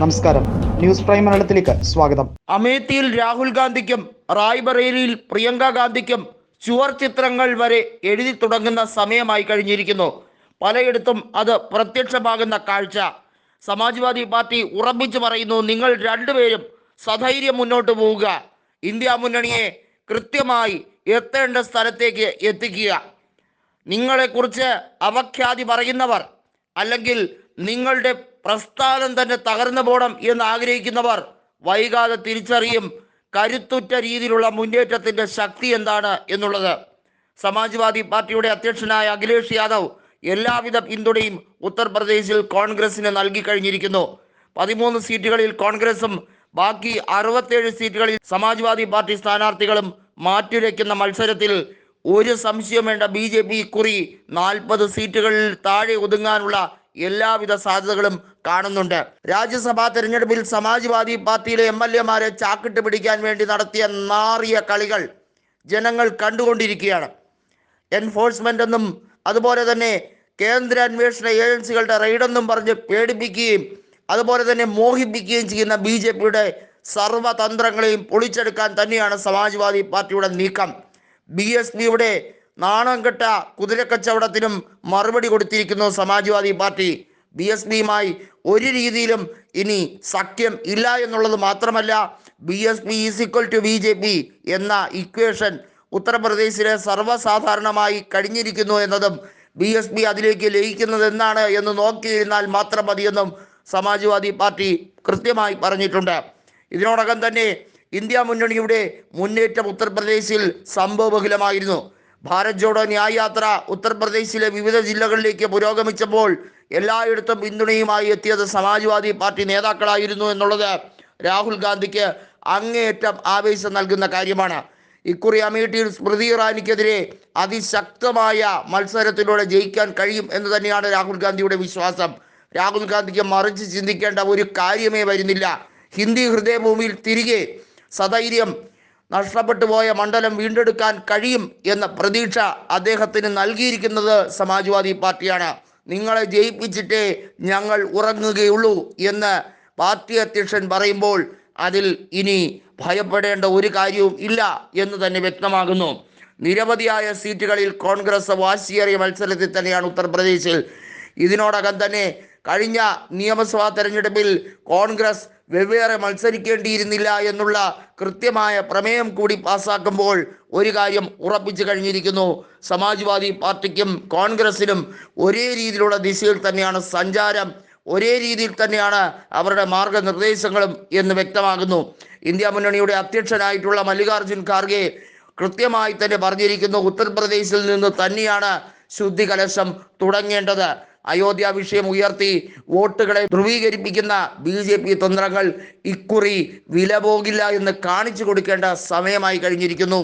നമസ്കാരം. News prime മലയാളത്തിലേക്ക് സ്വാഗതം. അമേത്തിയിൽ രാഹുൽ ഗാന്ധിക്കും റായ്ബറേലിയിൽ പ്രിയങ്ക ഗാന്ധിക്കും ചുവർ ചിത്രങ്ങൾ വരെ എഴുതി തുടങ്ങുന്ന സമയമായി കഴിഞ്ഞിരിക്കുന്നു. പലയിടത്തും അത് പ്രത്യക്ഷമാകുന്ന കാഴ്ച. സമാജ്വാദി പാർട്ടി ഉറപ്പിച്ചു പറയുന്നു നിങ്ങൾ രണ്ടുപേരും സധൈര്യം മുന്നോട്ട് പോവുക. ഇന്ത്യ മുന്നണിയെ കൃത്യമായി എത്തേണ്ട സ്ഥലത്തേക്ക് എത്തിക്കുക. നിങ്ങളെക്കുറിച്ച് അവഖ്യാതി പറയുന്നവർ അല്ലെങ്കിൽ നിങ്ങളുടെ പ്രസ്ഥാനം തന്നെ തകർന്നു പോകണം എന്ന് ആഗ്രഹിക്കുന്നവർ വൈകാതെ തിരിച്ചറിയും കരുത്തുറ്റ രീതിയിലുള്ള മുന്നേറ്റത്തിന്റെ ശക്തി എന്താണ് എന്നുള്ളത്. സമാജ്വാദി പാർട്ടിയുടെ അധ്യക്ഷനായ അഖിലേഷ് യാദവ് എല്ലാവിധ പിന്തുണയും ഉത്തർപ്രദേശിൽ കോൺഗ്രസിന് നൽകി കഴിഞ്ഞിരിക്കുന്നു. പതിമൂന്ന് സീറ്റുകളിൽ കോൺഗ്രസും ബാക്കി അറുപത്തേഴ് സീറ്റുകളിൽ സമാജ്വാദി പാർട്ടി സ്ഥാനാർത്ഥികളും മാറ്റുരയ്ക്കുന്ന മത്സരത്തിൽ ഒരു സംശയം വേണ്ട ബി ജെ പി കുറി നാൽപ്പത് സീറ്റുകളിൽ താഴെ ഒതുങ്ങാനുള്ള എല്ലാവിധ സാധ്യതകളും കാണുന്നുണ്ട്. രാജ്യസഭാ തെരഞ്ഞെടുപ്പിൽ സമാജ്വാദി പാർട്ടിയിലെ എം എൽ എമാരെ ചാക്കിട്ട് പിടിക്കാൻ വേണ്ടി നടത്തിയ നാറിയ കളികൾ ജനങ്ങൾ കണ്ടുകൊണ്ടിരിക്കുകയാണ്. എൻഫോഴ്സ്മെന്റ് എന്നും അതുപോലെ തന്നെ കേന്ദ്ര അന്വേഷണ ഏജൻസികളുടെ റെയ്ഡെന്നും പറഞ്ഞ് പേടിപ്പിക്കുകയും അതുപോലെ തന്നെ മോഹിപ്പിക്കുകയും ചെയ്യുന്ന ബി ജെ പിയുടെ സർവതന്ത്രങ്ങളെയും പൊളിച്ചെടുക്കാൻ തന്നെയാണ് സമാജ്വാദി പാർട്ടിയുടെ നീക്കം. ബി എസ് പിയുടെ നാണം കെട്ട കുതിരക്കച്ചവടത്തിനും മറുപടി കൊടുത്തിരിക്കുന്നു സമാജ്വാദി പാർട്ടി. ബി എസ് പിയുമായി ഒരു രീതിയിലും ഇനി സഖ്യം ഇല്ല എന്നുള്ളത് മാത്രമല്ല B S P is equal to B J P എന്ന ഇക്വേഷൻ ഉത്തർപ്രദേശിലെ സർവസാധാരണമായി കഴിഞ്ഞിരിക്കുന്നു എന്നതും ബി എസ് പി അതിലേക്ക് ലയിക്കുന്നത് എന്നാണ് എന്ന് നോക്കിയിരുന്നാൽ മാത്രം മതിയെന്നും സമാജ്വാദി പാർട്ടി കൃത്യമായി പറഞ്ഞിട്ടുണ്ട്. ഇതിനോടകം തന്നെ ഇന്ത്യ മുന്നണിയുടെ മുന്നേറ്റം ഉത്തർപ്രദേശിൽ സംഭവബഹുലമായിരുന്നു. ഭാരത് ജോഡോ ന്യായ് യാത്ര ഉത്തർപ്രദേശിലെ വിവിധ ജില്ലകളിലേക്ക് പുരോഗമിച്ചപ്പോൾ എല്ലായിടത്തും പിന്തുണയുമായി എത്തിയത് സമാജ്വാദി പാർട്ടി നേതാക്കളായിരുന്നു എന്നുള്ളത് രാഹുൽ ഗാന്ധിക്ക് അങ്ങേയറ്റം ആവേശം നൽകുന്ന കാര്യമാണ്. ഇക്കുറി അമേഠിയിൽ സ്മൃതി ഇറാനിക്കെതിരെ അതിശക്തമായ മത്സരത്തിലൂടെ ജയിക്കാൻ കഴിയും എന്ന് തന്നെയാണ് രാഹുൽ ഗാന്ധിയുടെ വിശ്വാസം. രാഹുൽ ഗാന്ധിക്ക് മറിച്ച് ചിന്തിക്കേണ്ട ഒരു കാര്യമേ വരുന്നില്ല. ഹിന്ദി ഹൃദയഭൂമിയിൽ തിരികെ സധൈര്യം നഷ്ടപ്പെട്ടു പോയ മണ്ഡലം വീണ്ടെടുക്കാൻ കഴിയും എന്ന പ്രതീക്ഷ അദ്ദേഹത്തിന് നൽകിയിരിക്കുന്നത് സമാജ്വാദി പാർട്ടിയാണ്. നിങ്ങളെ ജയിപ്പിച്ചിട്ടേ ഞങ്ങൾ ഉറങ്ങുകയുള്ളൂ എന്ന് പാർട്ടി അധ്യക്ഷൻ പറയുമ്പോൾ അതിൽ ഇനി ഭയപ്പെടേണ്ട ഒരു കാര്യവും ഇല്ല എന്ന് തന്നെ വ്യക്തമാകുന്നു. നിരവധിയായ സീറ്റുകളിൽ കോൺഗ്രസ് വാശിയേറിയ മത്സരത്തിൽ തന്നെയാണ് ഉത്തർപ്രദേശിൽ. ഇതിനോടകം തന്നെ കഴിഞ്ഞ നിയമസഭാ തെരഞ്ഞെടുപ്പിൽ കോൺഗ്രസ് വെവ്വേറെ മത്സരിക്കേണ്ടിയിരുന്നില്ല എന്നുള്ള കൃത്യമായ പ്രമേയം കൂടി പാസാക്കുമ്പോൾ ഒരു കാര്യം ഉറപ്പിച്ചു കഴിഞ്ഞിരിക്കുന്നു. സമാജ്വാദി പാർട്ടിക്കും കോൺഗ്രസിനും ഒരേ രീതിയിലുള്ള ദിശയിൽ തന്നെയാണ് സഞ്ചാരം ഒരേ രീതിയിൽ തന്നെയാണ് അവരുടെ മാർഗനിർദ്ദേശങ്ങളും എന്ന് വ്യക്തമാകുന്നു. ഇന്ത്യ മുന്നണിയുടെ അധ്യക്ഷനായിട്ടുള്ള മല്ലികാർജുൻ ഖാർഗെ കൃത്യമായി തന്നെ പറഞ്ഞിരിക്കുന്നു ഉത്തർപ്രദേശിൽ നിന്ന് തന്നെയാണ് ശുദ്ധി കലശം തുടങ്ങേണ്ടത്. അയോധ്യ വിഷയം ഉയർത്തി വോട്ടുകളെ ധ്രുവീകരിപ്പിക്കുന്ന ബി ജെ പി തന്ത്രങ്ങൾ ഇക്കുറി വില പോകില്ല എന്ന് കാണിച്ചു കൊടുക്കേണ്ട സമയമായി കഴിഞ്ഞിരിക്കുന്നു.